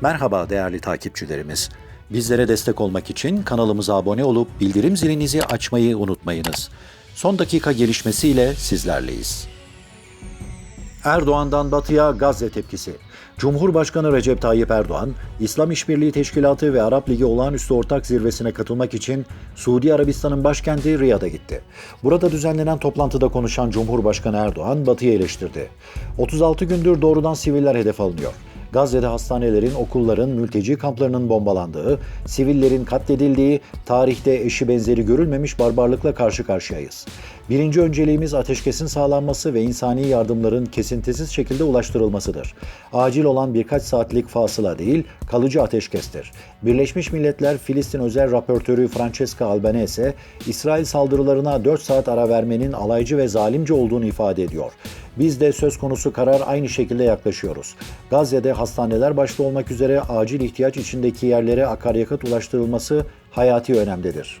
Merhaba değerli takipçilerimiz. Bizlere destek olmak için kanalımıza abone olup bildirim zilinizi açmayı unutmayınız. Son dakika gelişmesiyle sizlerleyiz. Erdoğan'dan Batı'ya Gazze tepkisi. Cumhurbaşkanı Recep Tayyip Erdoğan, İslam İşbirliği Teşkilatı ve Arap Ligi Olağanüstü Ortak Zirvesi'ne katılmak için Suudi Arabistan'ın başkenti Riyad'a gitti. Burada düzenlenen toplantıda konuşan Cumhurbaşkanı Erdoğan, Batı'yı eleştirdi. 36 gündür doğrudan siviller hedef alınıyor. Gazze'de hastanelerin, okulların, mülteci kamplarının bombalandığı, sivillerin katledildiği, tarihte eşi benzeri görülmemiş barbarlıkla karşı karşıyayız. Birinci önceliğimiz ateşkesin sağlanması ve insani yardımların kesintisiz şekilde ulaştırılmasıdır. Acil olan birkaç saatlik fasıla değil, kalıcı ateşkestir. Birleşmiş Milletler Filistin özel raportörü Francesca Albanese, İsrail saldırılarına 4 saat ara vermenin alaycı ve zalimce olduğunu ifade ediyor. Biz de söz konusu karar aynı şekilde yaklaşıyoruz. Gazze'de hastaneler başta olmak üzere acil ihtiyaç içindeki yerlere akaryakıt ulaştırılması hayati önemdedir.